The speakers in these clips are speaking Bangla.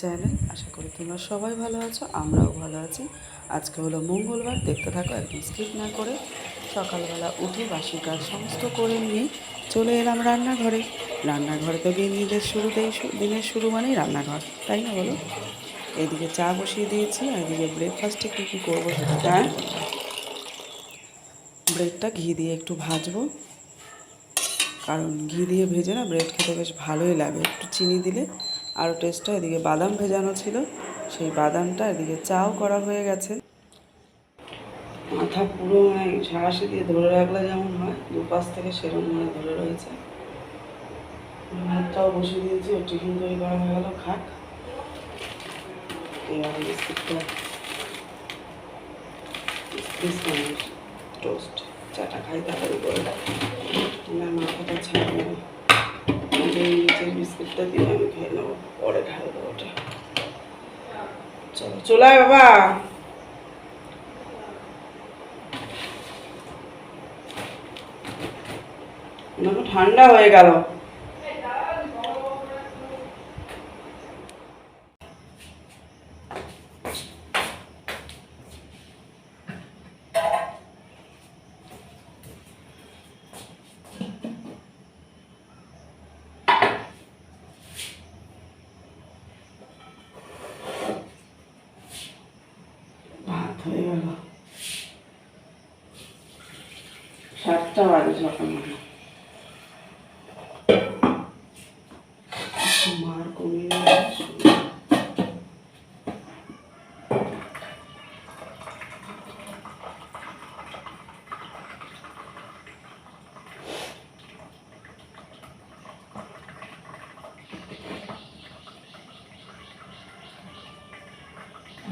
চ্যানেল, আশা করি তোমরা সবাই ভালো আছো, আমরাও ভালো আছি। আজকে হলো মঙ্গলবার, দেখতে থাকো, একদম স্কিপ না করে সকালবেলা উঠে বাসি কাজ সমস্ত করে নিয়ে চলে এলাম রান্নাঘরে। রান্নাঘরে তো দিন নিজের শুরুতেই দিনের শুরু মানেই রান্নাঘর, তাই না বলো? এদিকে চা বসিয়ে দিয়েছি, আর এদিকে ব্রেকফাস্টে কী কী করব সেটা ব্রেডটা ঘি দিয়ে একটু ভাজবো, কারণ ঘি দিয়ে ভেজে না ব্রেড খেতে বেশ ভালোই লাগে। একটু চিনি দিলে আরও টেস্টটা এদিকে বাদাম ভেজানো ছিল। সেই বাদামটা এদিকে চাও করা হয়ে গেছে। মাথা পুরো মানে সাঁড়াশি দিয়ে ধরে রাখলে যেমন হয়, দুপাশ থেকে সেরকম মানে ধরে রয়েছে। ভাতটাও বসিয়ে দিয়েছি ও টিফিন তৈরি করা হয়ে গেল, খাক। এবার বিস্কুটটা, বিস্কুট টোস্ট চাটা খাই, তাড়াতাড়ি করে মাথাটা যে বিস্কুটটা দিয়ে আমি খেয়ে নেব পরে ঢালবো ওটা। চলো চলে বাবা। ঠান্ডা হয়ে গেল ভাত হয়ে গেল সাতটা বাজে সকালবেলা মার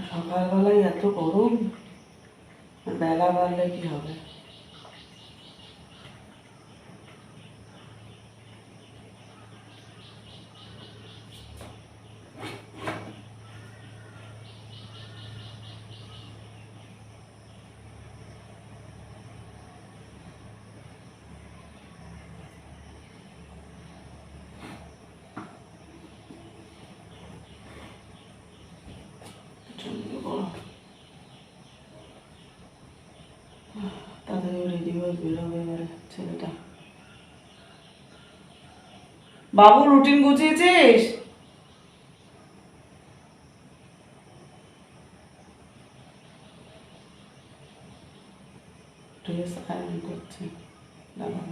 সকালবেলায় এত গরম বেলা বাড়লে কি হবে প্রচণ্ড গরম বাবু রুটিন গুছিয়েছিস? ড্রেস আয়রন করছি। দাঁড়াও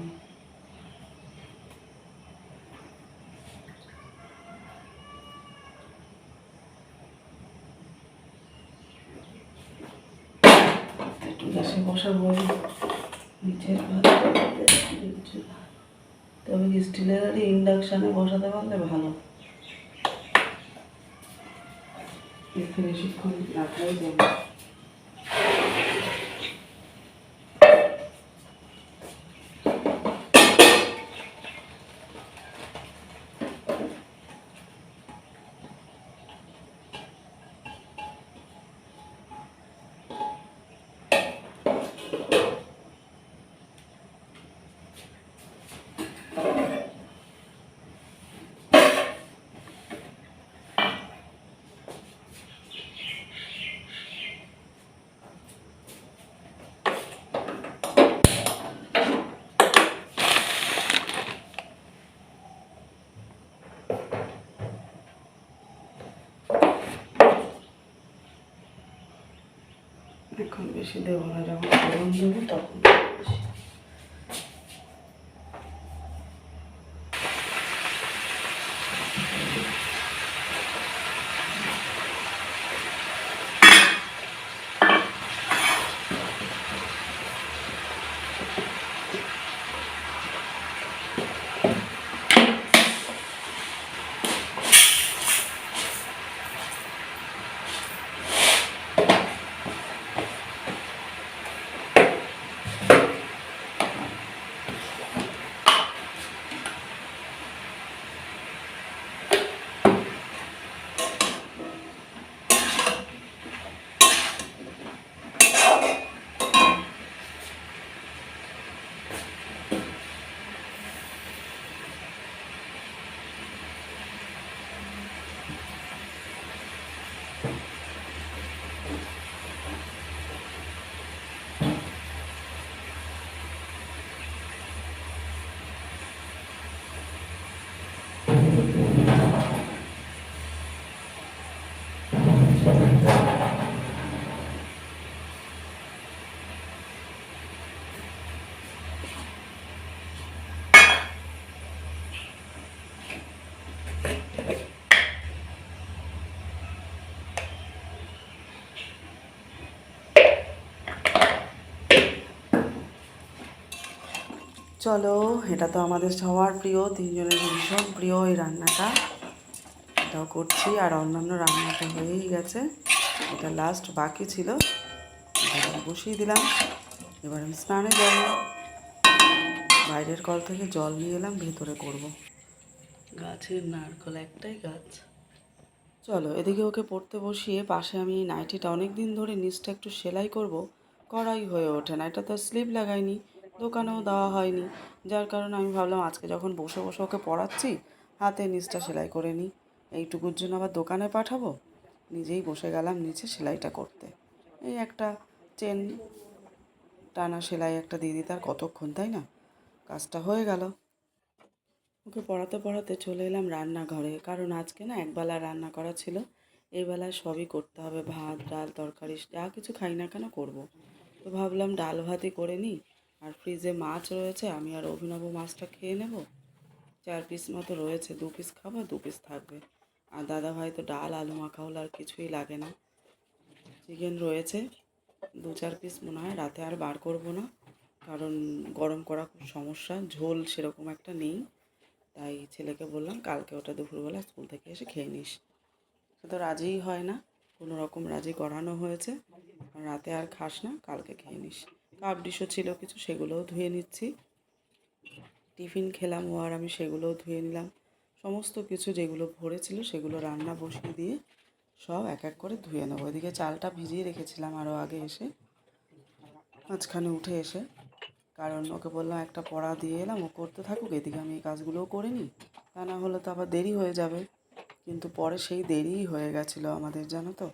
একটু গ্যাসে বসাবো নিচের তবে স্টিলের আর ইন্ডাকশানে বসাতে পারলে ভালো? বেশিক্ষণ রাখাই যাবে। এখন বেশি দেবো না যখন গরম দেবো তখন চলো, এটা তো আমাদের সবার প্রিয়, তিনজনের ভীষণ প্রিয় এই রান্নাটা। এটাও করছি, আর অন্যান্য রান্নাটা হয়েই গেছে। এটা লাস্ট বাকি ছিল। বসিয়ে দিলাম। এবার আমি স্নানে যাব। বাইরের কল থেকে জল নিয়ে এলাম, ভেতরে করব। গাছের নারকল একটাই গাছ। চলো, এদিকে ওকে পড়তে বসিয়ে পাশে আমি নাইটিটা অনেক দিন ধরে নিচটা একটু সেলাই করব। করাই হয়ে ওঠে না, এটা তো স্লিপ লাগাইনি। দোকানেও দেওয়া হয়নি। যার কারণে আমি ভাবলাম আজকে যখন বসে বসে ওকে পড়াচ্ছি, হাতে নিচটা সেলাই করে নিই। এইটুকুর জন্য আবার দোকানে পাঠাবো? নিজেই বসে গেলাম নিচে সেলাইটা করতে। এই একটা চেন টানা সেলাই একটা দিয়ে দিতে আর কতক্ষণ, তাই না? কাজটা হয়ে গেল। ওকে পড়াতে পড়াতে চলে এলাম রান্নাঘরে। কারণ আজকে না একবেলা রান্না করা ছিল। এই বেলায় সবই করতে হবে, ভাত, ডাল, তরকারি, যা কিছু খাই না কেন করব। তো ভাবলাম ডাল ভাতই করে নিই। আর ফ্রিজে মাছ রয়েছে, আমি আর অভিনব মাছটা খেয়ে নেব। চার পিস মতো রয়েছে, দু পিস খাব, দু পিস থাকবে। আর দাদা ভাই তো ডাল, আলু মাখা হলে আর কিছুই লাগে না। চিকেন রয়েছে, দু চার পিস মনে হয়, রাতে আর বার করব না। কারণ গরম করা খুব সমস্যা, ঝোল সেরকম একটা নেই। তাই ছেলেকে বললাম, কালকে ওটা দুপুরবেলা স্কুল থেকে এসে খেয়ে নিস। সে তো রাজিই হয় না, কোনো রকম রাজি করানো হয়েছে। রাতে আর খাস না, কালকে খেয়ে নিস। কাপ ডিশও ছিল কিছু, সেগুলোও ধুয়ে নিচ্ছি। টিফিন খেলাম ও আর আমি সেগুলোও ধুয়ে নিলাম। সমস্ত কিছু যেগুলো ভরেছিল সেগুলো রান্না বসিয়ে দিয়ে সব এক এক করে ধুয়ে নেব। ওইদিকে চালটা ভিজিয়ে রেখেছিলাম আরও আগে এসে, মাঝখানে উঠে এসে। কারণ ওকে বললাম একটা পড়া দিয়ে এলাম, ও করতে থাকুক, এদিকে আমি এই কাজগুলোও করে নিই। তা না হলে তো আবার দেরি হয়ে যাবে। কিন্তু পরে সেই দেরিই হয়ে গেছিল আমাদের জানো তো,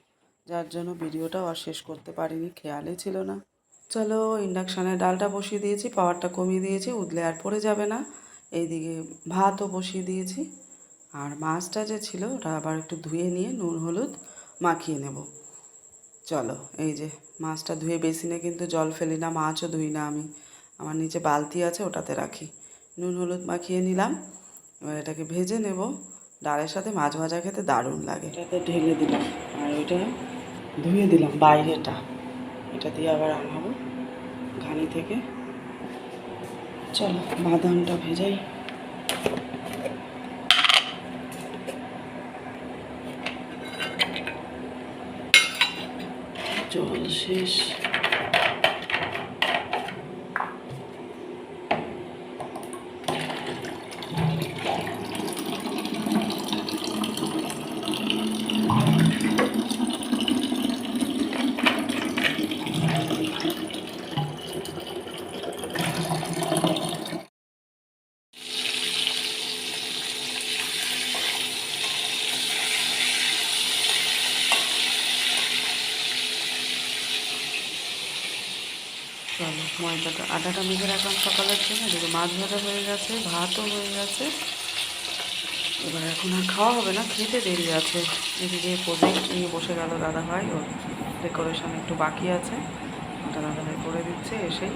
যার জন্য ভিডিওটাও আর শেষ করতে পারিনি, খেয়ালই ছিল না। চলো ইন্ডাকশানে ডালটা বসিয়ে দিয়েছি, পাওয়ারটা কমিয়ে দিয়েছি উদলে আর পড়ে যাবে না। এইদিকে ভাতও বসিয়ে দিয়েছি। আর মাছটা যে ছিল ওটা আবার একটু ধুয়ে নিয়ে নুন, হলুদ মাখিয়ে নেব। চলো, এই যে মাছটা ধুয়ে বেসিনে কিন্তু জল ফেলি না, মাছও ধুই না আমি। আমার নিচে বালতি আছে, ওটাতে রাখি। নুন, হলুদ মাখিয়ে নিলাম। এবার এটাকে ভেজে নেব। ডালের সাথে মাছ ভাজা খেতে দারুণ লাগে। এটাতে ঢেলে দিলাম। আর ওইটা ধুয়ে দিলাম বাইরেটা। এটা দিয়ে আবার আনাবো ঘানি থেকে। চলো বাদামটা ভেজাই। জল শেষ চলো ময়দাটা আটাটা মেখে রাখলাম সকালের জন্য। এদিকে মাছ ভাজা হয়ে গেছে, ভাতও হয়ে গেছে। এবার এখন আর খাওয়া হবে না, খেতে দেরি আছে। এদিকে প্রজেক্ট নিয়ে বসে গেল দাদা ভাই, ওর ডেকোরেশন একটু বাকি আছে। ওটা দাদা ভাই করে দিচ্ছে, এসেই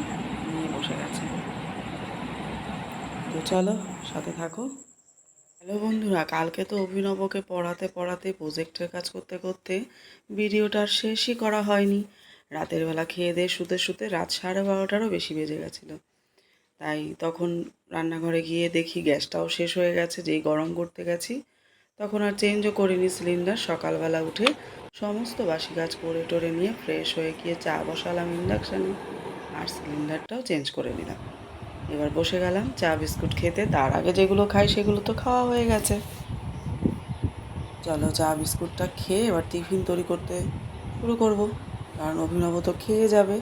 নিয়ে বসে গেছে। তো চলো, সাথে থাকো। হ্যালো বন্ধুরা, কালকে তো অভিনবকে পড়াতে পড়াতে প্রজেক্টের কাজ করতে করতে ভিডিওটা আর শেষই করা হয়নি। রাতের বেলা খেয়ে দিয়ে শুতে শুতে রাত সাড়ে বারোটারও বেশি বেজে গেছিল। তাই তখন রান্নাঘরে গিয়ে দেখি গ্যাসটাও শেষ হয়ে গেছে, যেই গরম করতে গেছি। তখন আর চেঞ্জও করিনি সিলিন্ডার সকালবেলা উঠে সমস্ত বাসি কাজ করে টোরে নিয়ে ফ্রেশ হয়ে গিয়ে চা বসালাম ইন্ডাকশানে আর সিলিন্ডারটাও চেঞ্জ করে নিলাম। এবার বসে গেলাম, চা, বিস্কুট খেতে। তার আগে যেগুলো খাই সেগুলো তো খাওয়া হয়ে গেছে। চলো চা, বিস্কুটটা খেয়ে এবার টিফিন তৈরি করতে শুরু করব। কারণ অভিনব তো খেয়ে যাবে,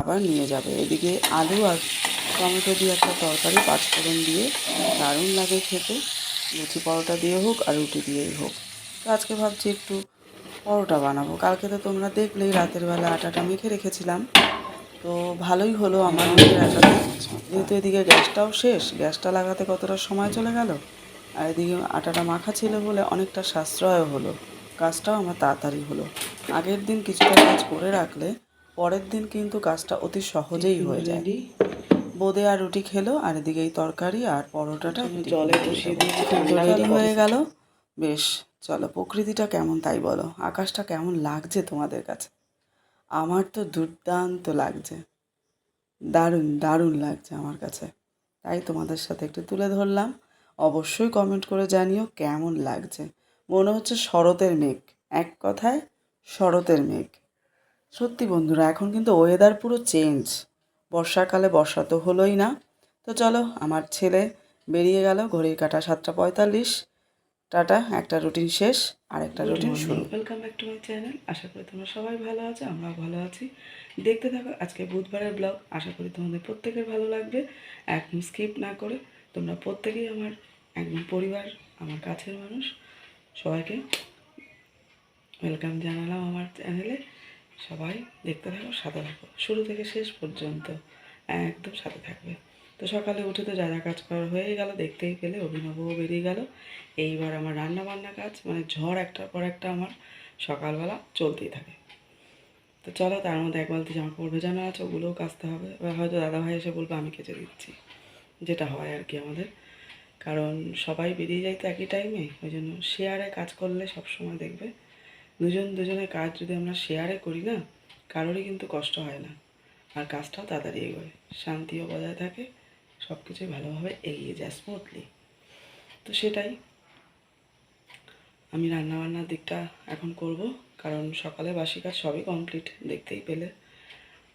আবার নিয়ে যাবে। এদিকে আলু আর টমেটো দিয়ে একটা তরকারি, পাঁচফোড়ন দিয়ে দারুণ লাগে খেতে। লুচি পরোটা দিয়ে হোক আর রুটি দিয়েই হোক। তো আজকে ভাবছি একটু পরোটা বানাবো। কালকে তো তোমরা দেখলেই রাতের বেলা আটাটা মেখে রেখেছিলাম। তো ভালোই হলো আমার মেখে রাখাতে যেহেতু এদিকে গ্যাসটাও শেষ, গ্যাসটা লাগাতে কতটা সময় চলে গেল? আর এদিকে আটাটা মাখা ছিল বলে অনেকটা সাশ্রয় হলো। কাজটাও আমার তাড়াতাড়ি হলো। আগের দিন কিছুটা কাজ করে রাখলে পরের দিন কিন্তু কাজটা অতি সহজেই হয়ে যায়। বোঁদে আর রুটি খেলো আর এদিকে এই তরকারি আর পরোটাটা জলে বসিয়ে রেডি হয়ে গেল। বেশ চলো প্রকৃতিটা কেমন তাই বলো। আকাশটা কেমন লাগছে তোমাদের কাছে? আমার তো দুর্দান্ত লাগছে। দারুণ দারুণ লাগছে আমার কাছে। তাই তোমাদের সাথে একটু তুলে ধরলাম। অবশ্যই কমেন্ট করে জানিও কেমন লাগছে। মনে হচ্ছে শরতের মেঘ। এক কথায় শরতের মেঘ। সত্যি বন্ধুরা এখন কিন্তু ওয়েদার পুরো চেঞ্জ বর্ষাকালে বর্ষা তো হলোই না। তো চলো আমার ছেলে বেরিয়ে গেল ঘড়ির কাটা সাতটা পঁয়তাল্লিশ। টাটা একটা রুটিন শেষ আর একটা রুটিন শুরু। Welcome back to my channel আশা করি তোমরা সবাই ভালো আছো আমরাও ভালো আছি। দেখতে থাকো আজকে বুধবারের ব্লগ আশা করি তোমাদের প্রত্যেকের ভালো লাগবে। একদম স্কিপ না করে তোমরা প্রত্যেকেই আমার একদম পরিবার আমার কাছের মানুষ। সবাইকে ওয়েলকাম জানালাম আমার চ্যানেলে। সবাই দেখতে থাকো, সাথে থাকো। শুরু থেকে শেষ পর্যন্ত একদম সাথে থাকবে। তো সকালে উঠে তো যা যা কাজ করা হয়ে গেল, দেখতেই পেলে অভিনবও বেরিয়ে গেল। এইবার আমার রান্না বান্না কাজ মানে ঝড় একটার পর একটা আমার সকালবেলা চলতেই থাকে। তো চলো, তার মধ্যে এক বালতি জামা কাপড় ভেজানো আছে, ওগুলোও কাচতে হবে। এবার হয়তো দাদাভাই এসে বলবে, আমি কেচে দিচ্ছি। যেটা হয় আর কি আমাদের। কারণ সবাই বেরিয়ে যায় তো একই টাইমে ওই জন্য শেয়ারে কাজ করলে সব সময় দেখবে। দুজন দুজনের কাজ যদি আমরা শেয়ারে করি না, কারোরই কিন্তু কষ্ট হয় না। আর কাজটাও তাড়াতাড়ি এগোয়, শান্তিও বজায় থাকে সব কিছুই ভালোভাবে এগিয়ে যায় স্মুথলি তো সেটাই। আমি রান্নাবান্নার দিকটা এখন করব, কারণ সকালে বাসি কাজ সবই কমপ্লিট দেখতেই পেলে।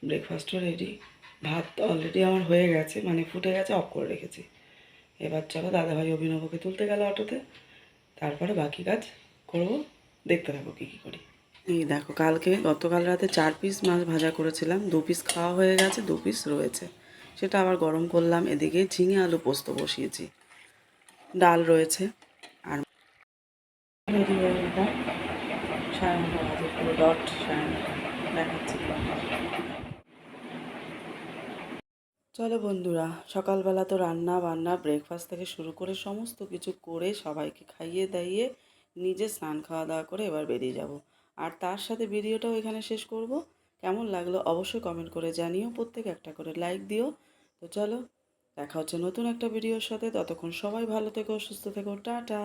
ব্রেকফাস্টও রেডি ভাত তো অলরেডি আমার হয়ে গেছে মানে ফুটে গেছে অফ করে রেখেছি। এবার চলো দাদাভাই অভিনবকে তুলতে গেল অটোতে। তারপরে বাকি কাজ করব, দেখতে থাকো কী কী করি। এই দেখো, কালকে গতকাল রাতে চার পিস মাছ ভাজা করেছিলাম। দু পিস খাওয়া হয়ে গেছে, দু পিস রয়েছে। সেটা আবার গরম করলাম, এদিকে ঝিঙে আলু পোস্ত বসিয়েছি। ডাল রয়েছে। আর ডট সাড়ে নটা। দেখাচ্ছি চলো বন্ধুরা, সকালবেলা তো রান্না বান্না ব্রেকফাস্ট থেকে শুরু করে সমস্ত কিছু করে সবাইকে খাইয়ে দাইয়ে নিজে স্নান খাওয়া দাওয়া করে এবার বেরিয়ে যাব। আর তার সাথে ভিডিওটাও এখানে শেষ করব। কেমন লাগল অবশ্যই কমেন্ট করে জানিও, প্রত্যেক একটা করে লাইক দিও। তো চলো, দেখা হচ্ছে নতুন একটা ভিডিওর সাথে। ততক্ষণ সবাই ভালো থেকো, সুস্থ থেকো, টাটা।